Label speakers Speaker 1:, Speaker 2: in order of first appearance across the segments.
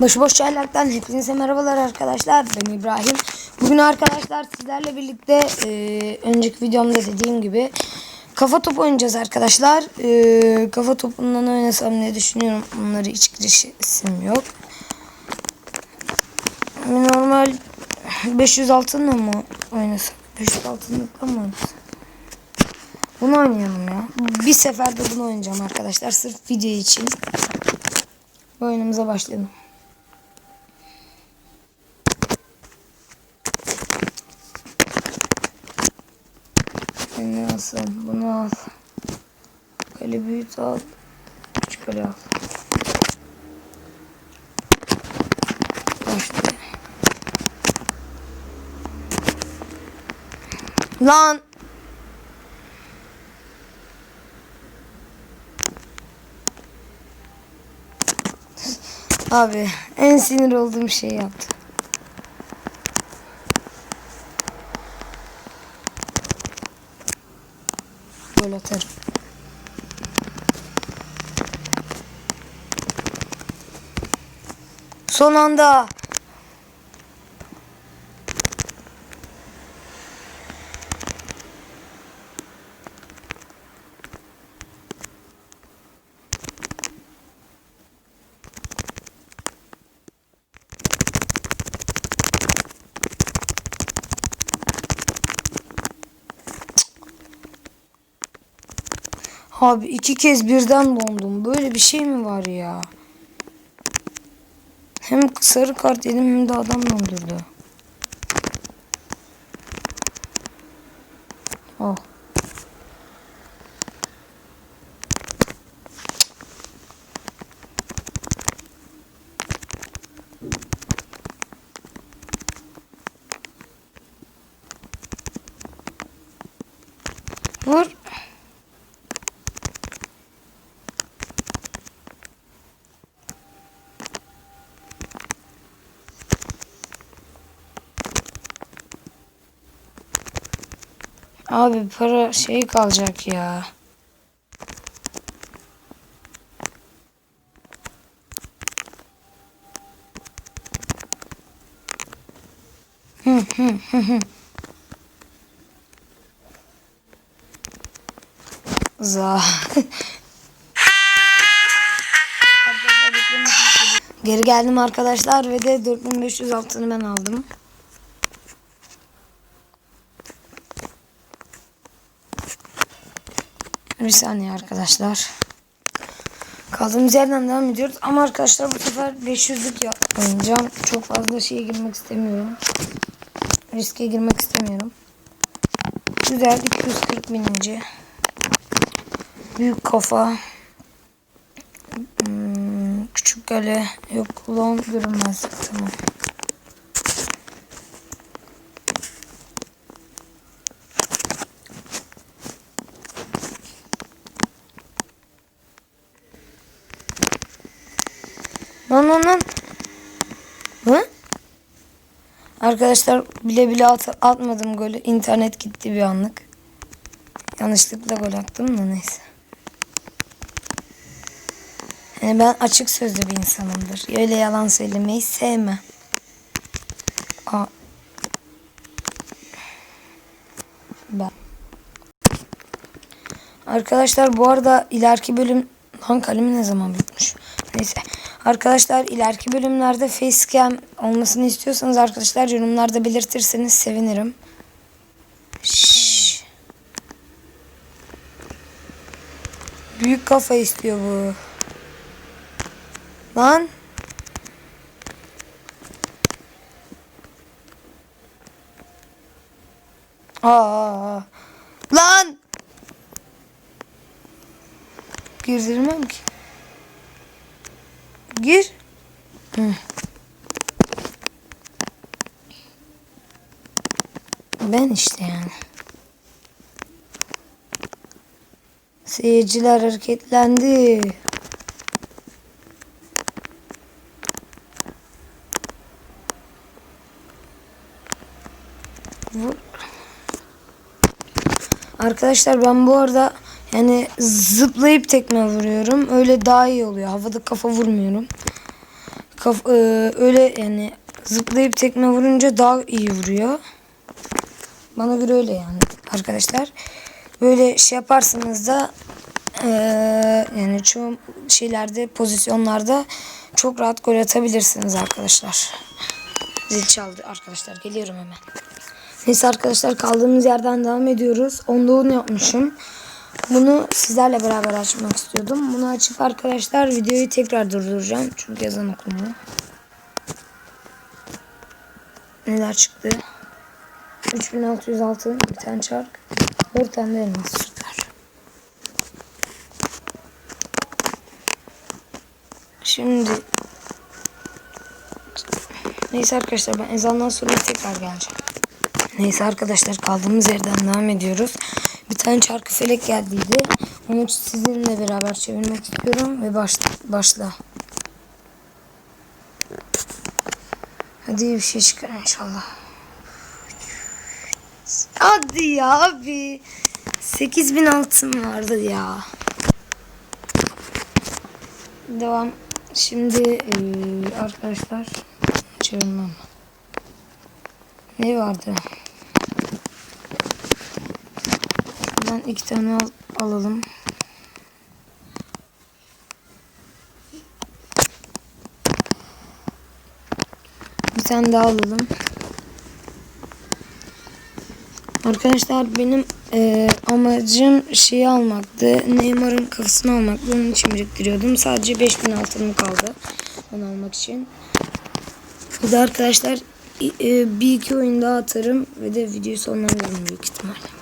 Speaker 1: Başıboş Çaylak'tan hepinize merhabalar arkadaşlar. Ben İbrahim. Bugün arkadaşlar sizlerle birlikte e, önceki videomda dediğim gibi kafa topu oynayacağız arkadaşlar. E, kafa topundan oynasam ne düşünüyorum. Onları hiç girişim yok. Normal 500 altınla mı oynasak? 500 altınlıkla mı oynasak? Bunu oynayalım ya. Bir seferde bunu oynayacağım arkadaşlar. Sırf video için. Bu oyunumuza başlayalım. Seni alsın. Bunu al. Kale büyüt al. Küçük kale al. Başla. Lan. Abi en sinir olduğum şeyi yaptı. Gol atarım. Son anda. Abi iki kez birden dondum. Böyle bir şey mi var ya? Hem sarı kart yedim hem de adam dondurdu. Oh. Abi para şey kalacak ya. Hı hı hı hı. Za. Geri geldim arkadaşlar ve de 4500 altını ben aldım. Bir saniye arkadaşlar. Kaldığımız yerden devam ediyoruz. Ama arkadaşlar bu sefer 500'lük yap- oynayacağım. Çok fazla şeye girmek istemiyorum. Riske girmek istemiyorum. Güzel 240 bininci. Büyük kafa. Hmm, küçük kale. Yok long görünmez. Tamam. Lan lan lan. Hı? Arkadaşlar bile bile at atmadım golü. İnternet gitti bir anlık. Yanlışlıkla gol attım da neyse. Yani ben açık sözlü bir insanımdır. Öyle yalan söylemeyi sevmem. Aa. Ben. Arkadaşlar bu arada ileriki bölüm lan kalemi ne zaman bitmiş? Neyse. Arkadaşlar ileriki bölümlerde facecam olmasını istiyorsanız arkadaşlar yorumlarda belirtirseniz sevinirim. Şşş. Büyük kafa istiyor bu. Lan. Aa. Lan. Girdirmem ki. Gir. Hı. Ben işte yani. Seyirciler hareketlendi. Arkadaşlar ben bu arada yani zıplayıp tekme vuruyorum. Öyle daha iyi oluyor. Havada kafa vurmuyorum. kaf e, öyle yani zıplayıp tekme vurunca daha iyi vuruyor. Bana göre öyle yani arkadaşlar. Böyle şey yaparsanız da e, yani çoğu şeylerde pozisyonlarda çok rahat gol atabilirsiniz arkadaşlar. Zil çaldı arkadaşlar. Geliyorum hemen. Neyse arkadaşlar kaldığımız yerden devam ediyoruz. Onda 10 yapmışım. Bunu sizlerle beraber açmak istiyordum. Bunu açıp arkadaşlar videoyu tekrar durduracağım. Çünkü yazan okumuyor. Neler çıktı? 3606 bir tane çark. 4 tane de elmas süper. Şimdi Neyse arkadaşlar ben ezandan sonra tekrar geleceğim. Neyse arkadaşlar kaldığımız yerden devam ediyoruz. Bir tane çarkı felek geldiydi. Onu sizinle beraber çevirmek istiyorum ve başla. başla. Hadi bir şey çıkar inşallah. Hadi ya abi. 8000 altın vardı ya. Devam. Şimdi arkadaşlar çevirmem. Ne vardı? Şuradan iki tane al, alalım. Bir tane daha alalım. Arkadaşlar benim eee, amacım şeyi almaktı. Neymar'ın kafasını almaktı. Onun için biriktiriyordum. Sadece 5000 altınım kaldı. Onu almak için. Bu da arkadaşlar e, bir iki oyun daha atarım ve de videoyu sonlandırırım büyük ihtimal.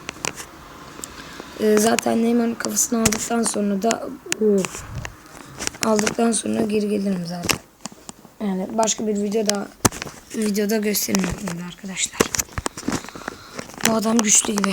Speaker 1: E, Zaten Neymar'ın kafasını aldıktan sonra da Uf. aldıktan sonra geri gelirim zaten. Yani başka bir videoda videoda gösteririm arkadaşlar. Bu adam güçlü gibi.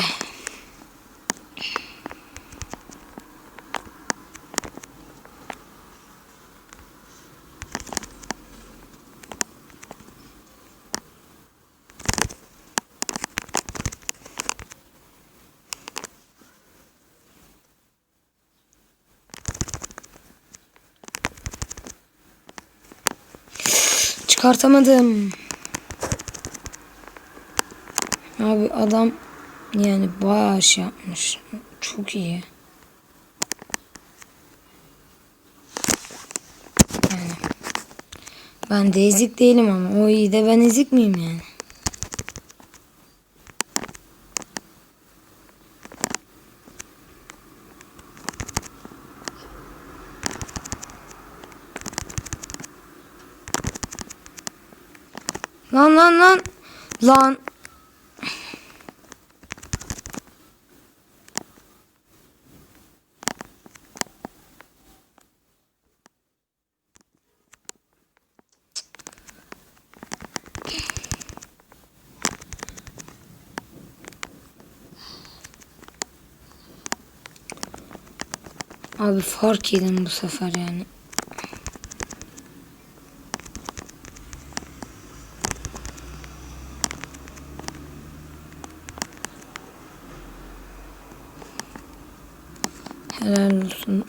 Speaker 1: Çıkartamadım. Abi adam yani bayağı şey yapmış. Çok iyi. Yani ben de ezik değilim ama o iyi de ben ezik miyim yani? Lan lan lan. Lan. Abi fark yedim bu sefer yani. Helal olsun.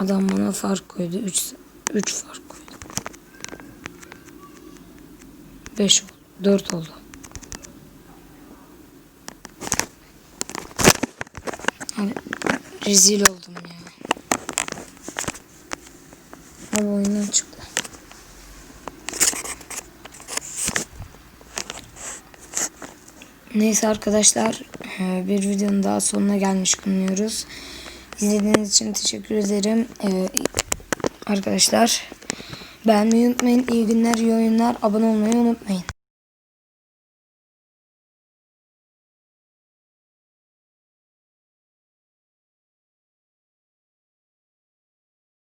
Speaker 1: Adam bana fark koydu. 3 3 fark koydu. 5 oldu. 4 oldu. Rezil oldum ya. Abi oyundan çıktı. Neyse arkadaşlar e, bir videonun daha sonuna gelmiş bulunuyoruz. İzlediğiniz için teşekkür ederim. Ee, arkadaşlar beğenmeyi unutmayın. İyi günler, iyi oyunlar. Abone olmayı unutmayın.